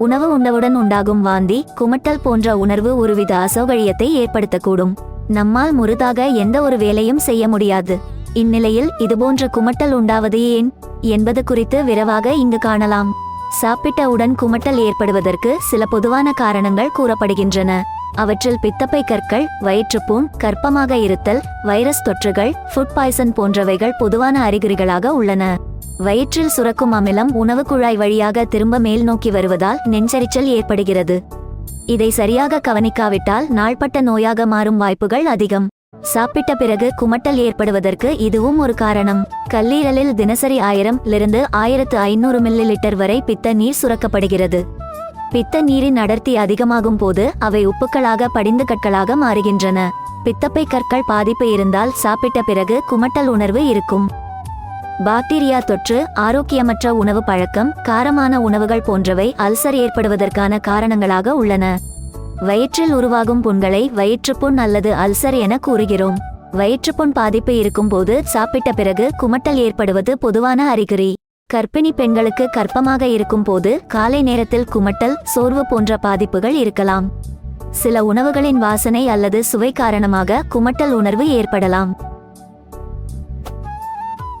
உணவு உண்டவுடன் உண்டாகும் வாந்தி குமட்டல் போன்ற உணர்வு ஒருவித அசௌகரியத்தை ஏற்படுத்தக்கூடும். நம்மால் முருதாக எந்த ஒரு வேலையும் செய்ய முடியாது. இந்நிலையில் இதுபோன்ற குமட்டல் உண்டாவது ஏன்? என்பது குறித்து விரைவாக இங்கு காணலாம். சாப்பிட்டவுடன் குமட்டல் ஏற்படுவதற்கு சில பொதுவான காரணங்கள் கூறப்படுகின்றன. அவற்றில் பித்தப்பை கற்கள் வயிற்றுப்புண் கற்பமாக இருத்தல் வைரஸ் தொற்றுகள் ஃபுட் பாய்சன் போன்றவைகள் பொதுவான அறிகுறிகளாக உள்ளன. வயிற்றில் சுரக்கும் அமிலம் உணவு குழாய் வழியாக திரும்ப மேல் நோக்கி வருவதால் நெஞ்சரிச்சல் ஏற்படுகிறது. இதை சரியாக கவனிக்காவிட்டால் நாள்பட்ட நோயாக மாறும் வாய்ப்புகள் அதிகம். சாப்பிட்ட பிறகு குமட்டல் ஏற்படுவதற்கு இதுவும் ஒரு காரணம். கல்லீரலில் தினசரி ஆயிரம் லிருந்து ஆயிரத்து ஐநூறு மில்லி லிட்டர் வரை பித்த நீர் சுரக்கப்படுகிறது. பித்த நீரின் அடர்த்தி அதிகமாகும் போது அவை உப்புக்களாக படிந்து கற்களாக மாறுகின்றன. பித்தப்பை கற்கள் பாதிப்பு இருந்தால் சாப்பிட்ட பிறகு குமட்டல் உணர்வு இருக்கும். பாக்டீரியா தொற்று ஆரோக்கியமற்ற உணவு பழக்கம் காரமான உணவுகள் போன்றவை அல்சர் ஏற்படுவதற்கான காரணங்களாக உள்ளன. வயிற்றில் உருவாகும் புண்களை வயிற்றுப்புண் அல்லது அல்சர் என கூறுகிறோம். வயிற்றுப்புண் பாதிப்பு இருக்கும்போது சாப்பிட்ட பிறகு குமட்டல் ஏற்படுவது பொதுவான அறிகுறி. கர்ப்பிணி பெண்களுக்கு கர்ப்பமாக இருக்கும்போது காலை நேரத்தில் குமட்டல் சோர்வு போன்ற பாதிப்புகள் இருக்கலாம். சில உணவுகளின் வாசனை அல்லது சுவை காரணமாக குமட்டல் உணர்வு ஏற்படலாம்.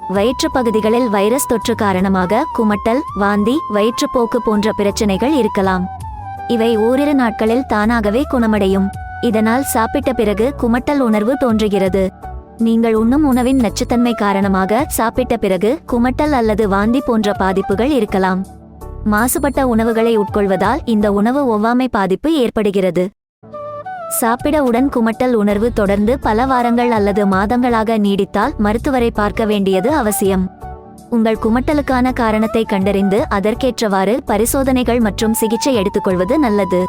வயிற்று பகுதிகளில் வைரஸ் தொற்று காரணமாக குமட்டல் வாந்தி வயிற்றுப்போக்கு போன்ற பிரச்சனைகள் இருக்கலாம். இவை ஓரிரு நாட்களில் தானாகவே குணமடையும். இதனால் சாப்பிட்ட பிறகு குமட்டல் உணர்வு தோன்றுகிறது. நீங்கள் உண்ணும் உணவின் நச்சுத்தன்மை காரணமாக சாப்பிட்ட பிறகு குமட்டல் அல்லது வாந்தி போன்ற பாதிப்புகள் இருக்கலாம். மாசுபட்ட உணவுகளை உட்கொள்வதால் இந்த உணவு ஒவ்வாமை பாதிப்பு ஏற்படுகிறது. சாப்பிட உடன் குமட்டல் உணர்வு தொடர்ந்து பல வாரங்கள் அல்லது மாதங்களாக நீடித்தால் மருத்துவரை பார்க்க வேண்டியது அவசியம். உங்கள் குமட்டலுக்கான காரணத்தை கண்டறிந்து அதற்கேற்றவாறு பரிசோதனைகள் மற்றும் சிகிச்சை எடுத்துக்கொள்வது நல்லது.